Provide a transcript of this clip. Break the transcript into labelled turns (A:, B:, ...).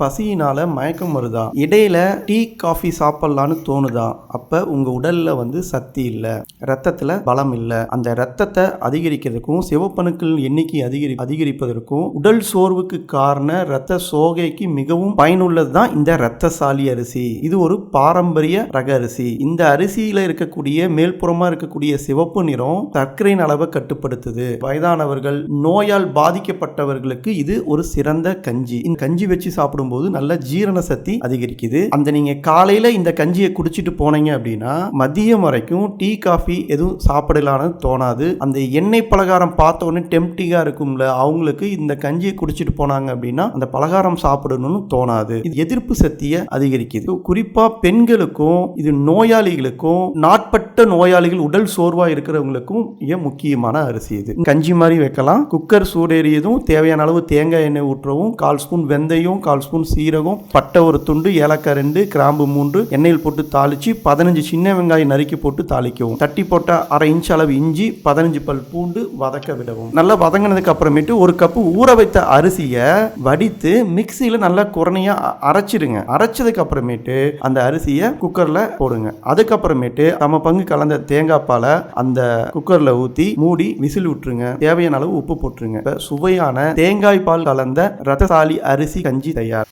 A: பசியினால மயக்கம் வருதா? இடையில டீ காஃபி சாப்பிடலான்னு தோணுதா? அப்ப உங்க உடல்ல வந்து சக்தி இல்லை. ரத்தத்துல பலம் இல்லை. அந்த ரத்தத்தை அதிகரிக்கிறதுக்கும் சிவப்பணுக்கள் எண்ணிக்கை அதிகரி அதிகரிப்பதற்கும் உடல் சோர்வுக்கு காரண ரத்த சோகைக்கு மிகவும் பயனுள்ளது தான் இந்த ரத்தசாலி அரிசி. இது ஒரு பாரம்பரிய ரக அரிசி. இந்த அரிசியில இருக்கக்கூடிய மேல்புறமா இருக்கக்கூடிய சிவப்பு நிறம் சர்க்கரையின் அளவை கட்டுப்படுத்துது. வயதானவர்கள் நோயால் பாதிக்கப்பட்டவர்களுக்கு இது ஒரு சிறந்த கஞ்சி. இந்த கஞ்சி வச்சு சாப்பிடும் சாப்பிடும்போது நல்ல ஜீரண சக்தி அதிகரிக்குது. அந்த நீங்க காலையில இந்த கஞ்சியை குடிச்சிட்டு போனீங்க அப்படின்னா மதியம் வரைக்கும் டீ காஃபி எதுவும் சாப்பிடலான்னு தோணாது. அந்த எண்ணெய் பலகாரம் பார்த்த உடனே டெம்டிங்கா இருக்கும்ல அவங்களுக்கு இந்த கஞ்சியை குடிச்சிட்டு போனாங்க அப்படின்னா அந்த பலகாரம் சாப்பிடணும்னு தோணாது. இது எதிர்ப்பு சக்தியை அதிகரிக்குது. குறிப்பா பெண்களுக்கும் இது நோயாளிகளுக்கும் நாட்பட்ட நோயாளிகள் உடல் சோர்வா இருக்கிறவங்களுக்கும் மிக முக்கியமான அரிசி இது. கஞ்சி மாதிரி வைக்கலாம். குக்கர் சூடேறியதும் தேவையான அளவு தேங்காய் எண்ணெய் ஊற்றவும் கால் ஸ்பூன் வெந்தயம் கால் ஸ்பூன் சீரகம் பட்டை ஒரு துண்டு ஏலக்காய் ரெண்டு கிராம்பு மூன்று எண்ணெயில் போட்டு தாளிச்சு பதினஞ்சு சின்ன வெங்காயம் நறுக்கி போட்டு தாளிக்கவும். தட்டி போட்ட அரை இன்ச் அளவு இஞ்சி பதினஞ்சு பல் பூண்டு வதக்க விடவும். நல்லா வதங்கினதுக்கு அப்புறமேட்டு ஒரு கப்பு ஊற வைத்த அரிசியை வடித்து மிக்சியில் நல்லா குறனையா அரைச்சிடுங்க அரைச்சதுக்கு அப்புறமேட்டு அந்த அரிசியை குக்கர்ல போடுங்க. அதுக்கப்புறமேட்டு நம்ம பங்கு கலந்த தேங்காய் பாலை அந்த குக்கர்ல ஊத்தி மூடி விசில் விட்டுருங்க. தேவையான அளவு உப்பு போட்டுருங்க. சுவையான தேங்காய் பால் கலந்த ரத்தசாலி அரிசி கஞ்சி தயார்.